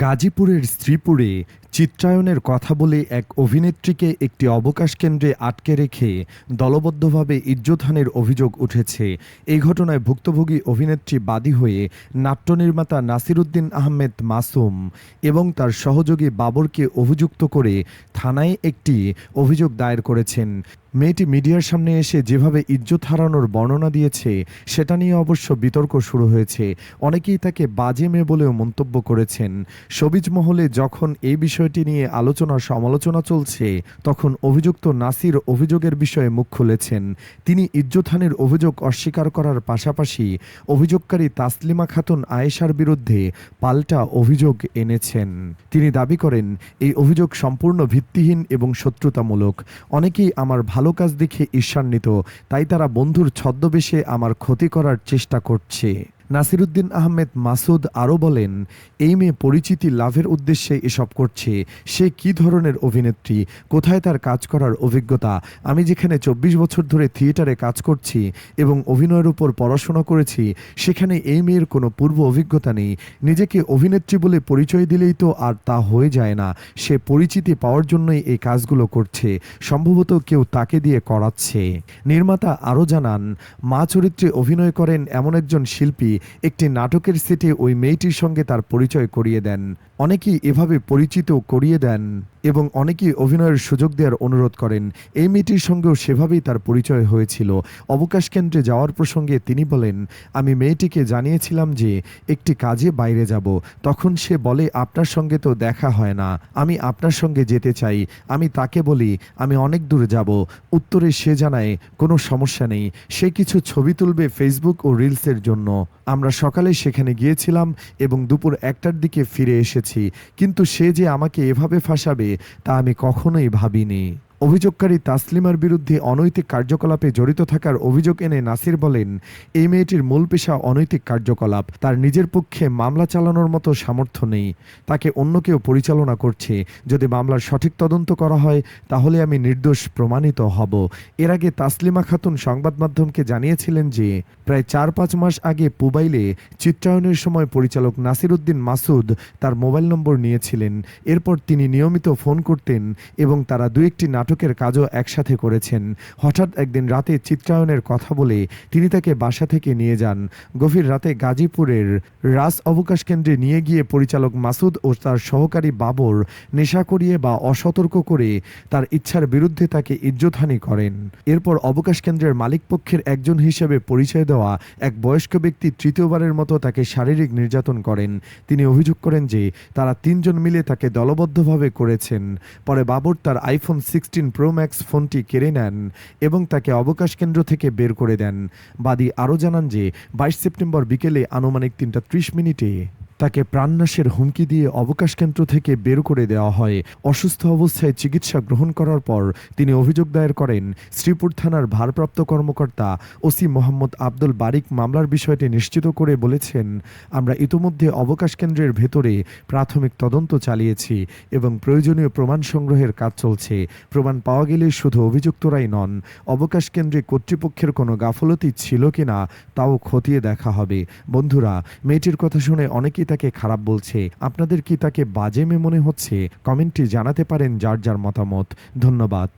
গাজীপুরের শ্রীপুরে চিত্রায়নের কথা বলে এক অভিনেত্রীকে একটি অবকাশ কেন্দ্রে আটকে রেখে দলবদ্ধভাবে ইজ্জতহানির অভিযোগ উঠেছে। এই ঘটনায় ভুক্তভোগী অভিনেত্রী বাদী হয়ে নাট্যনির্মাতা নাসিরুদ্দিন আহমেদ মাসুম এবং তার সহযোগী বাবরকে অভিযুক্ত করে থানায় একটি অভিযোগ দায়ের করেছেন। মেয়েটি মিডিয়ার সামনে এসে যেভাবে ইজ্জত হারানোর বর্ণনা দিয়েছে, সেটা নিয়ে অবশ্য বিতর্ক শুরু হয়েছে। অনেকেই তাকে বাজে মেয়ে বলেও মন্তব্য করেছেন। সবিজ মহলে যখন এই বিষয়টি নিয়ে আলোচনা সমালোচনা চলছে, তখন অভিযুক্ত নাসির অভিযোগের বিষয়ে মুখ খুলেছেন। তিনি ইজ্জতহানির অভিযোগ অস্বীকার করার পাশাপাশি অভিযোগকারী তাসলিমা খাতুন আয়েশার বিরুদ্ধে পাল্টা অভিযোগ এনেছেন। তিনি দাবি করেন, এই অভিযোগ সম্পূর্ণ ভিত্তিহীন এবং শত্রুতামূলক। অনেকেই আমার ভালো কাজ দেখে ঈর্ষান্বিত, তাই তারা বন্ধুর ছদ্মবেশে আমার ক্ষতি করার চেষ্টা করছে। নাসিরুদ্দিন আহমেদ মাসুদ আরও বলেন, এই মেয়ে পরিচিতি লাভের উদ্দেশ্যে এসব করছে। সে কি ধরনের অভিনেত্রী? কোথায় তার কাজ করার অভিজ্ঞতা? আমি যেখানে চব্বিশ বছর ধরে থিয়েটারে কাজ করছি এবং অভিনয়ের উপর পড়াশোনা করেছি, সেখানে এই মেয়ের কোনো পূর্ব অভিজ্ঞতা নেই। নিজেকে অভিনেত্রী বলে পরিচয় দিলেই তো আর তা হয়ে যায় না। সে পরিচিতি পাওয়ার জন্যই এই কাজগুলো করছে। সম্ভবত কেউ তাকে দিয়ে করাচ্ছে। নির্মাতা আরও জানান, মা চরিত্রে অভিনয় করেন এমন একজন শিল্পী একটি নাটকের সেটে ওই মেয়েটির সঙ্গে তার পরিচয় করিয়ে দেন। অনেকেই এভাবে পরিচিত করিয়ে দেন এবং অনেকেই অভিনয়ের সুযোগ দেওয়ার অনুরোধ করেন। এই মেয়েটির সঙ্গেও সেভাবেই তার পরিচয় হয়েছিল। অবকাশ কেন্দ্রে যাওয়ার প্রসঙ্গে তিনি বলেন, আমি মেয়েটিকে জানিয়েছিলাম যে একটি কাজে বাইরে যাব। তখন সে বলে, আপনার সঙ্গে তো দেখা হয় না। আমি আপনার সঙ্গে যেতে চাই। আমি তাকে বলি, আমি অনেক দূর যাব। উত্তরে সে জানায়, কোনো সমস্যা নেই। সে কিছু ছবি তুলবে ফেসবুক ও রিলসের জন্য। আমরা সকালে সেখানে গিয়েছিলাম এবং দুপুর একটার দিকে ফিরে এসেছি। কিন্তু সে যে আমাকে এভাবে ফাঁসাবে তা আমি কখনোই ভাবিনি। অভিযোগকারী তাসলিমার বিরুদ্ধে অনৈতিক কার্যকলাপে জড়িত থাকার অভিযোগ এনে নাসির বলেন, এই মেয়েটির মূল পেশা অনৈতিক কার্যকলাপ। তার নিজের পক্ষে মামলা চালানোর মতো সামর্থ্য নেই। তাকে অন্য কেউ পরিচালনা করছে। যদি মামলার সঠিক তদন্ত করা হয়, তাহলে আমি নির্দোষ প্রমাণিত হব। এর আগে তাসলিমা খাতুন সংবাদ মাধ্যমকে জানিয়েছিলেন যে, প্রায় চার পাঁচ মাস আগে পুবাইলে চিত্রায়নের সময় পরিচালক নাসির উদ্দিন মাসুদ তার মোবাইল নম্বর নিয়েছিলেন। এরপর তিনি নিয়মিত ফোন করতেন এবং তারা দু একটি নাটকের কাজও একসাথে করেছেন। হঠাৎ একদিন রাতে চিত্রায়নের কথা বলে তিনি তাকে বাসা থেকে নিয়ে যান। গভীর রাতে গাজীপুরের রাস অবকাশ কেন্দ্রে নিয়ে গিয়ে পরিচালক মাসুদ ও তার সহকারী বাবর নেশা করিয়ে বা অসতর্ক করে তার ইচ্ছার বিরুদ্ধে তাকে ইজ্জতহানি করেন। এরপর অবকাশ কেন্দ্রের মালিকপক্ষের একজন হিসেবে পরিচয় দেওয়া এক বয়স্ক ব্যক্তি তৃতীয়বারের মতো তাকে শারীরিক নির্যাতন করেন। তিনি অভিযোগ করেন যে তারা তিনজন মিলে তাকে দলবদ্ধভাবে করেছেন। পরে বাবর তার আইফোন সিক্সটিন প্রো ম্যাক্স ফোনটি কেড়ে নেন এবং তাকে অবকাশ কেন্দ্র থেকে বের করে দেন। বাদী আরও জানান যে, বাইশ সেপ্টেম্বর বিকেলে আনুমানিক তিনটা ত্রিশ মিনিটে তাকে প্রাণনাশের হুমকি দিয়ে অবকাশ কেন্দ্র থেকে বের করে দেওয়া হয়। অসুস্থ অবস্থায় চিকিৎসা গ্রহণ করার পর তিনি অভিযোগ দায়ের করেন, শ্রীপুর থানার ভারপ্রাপ্ত কর্মকর্তা ওসি মোহাম্মদ আব্দুল বারিক মামলার বিষয়টি নিশ্চিত করে বলেছেন, আমরা ইতোমধ্যে অবকাশ কেন্দ্রের ভেতরে প্রাথমিক তদন্ত চালিয়েছি এবং প্রয়োজনীয় প্রমাণ সংগ্রহের কাজ চলছে। প্রমাণ পাওয়া গেলে শুধু অভিযুক্তরাই নন অবকাশ কেন্দ্রে কর্তৃপক্ষের কোনো গাফলতি ছিল কিনা তাও খতিয়ে দেখা হবে। বন্ধুরা, মেয়েটির কথা শুনে তাকে খারাপ বলছে? আপনাদের কি তাকে বাজে মে মনে হচ্ছে? কমেন্টে জানাতে পারেন যার যার মতামত। ধন্যবাদ।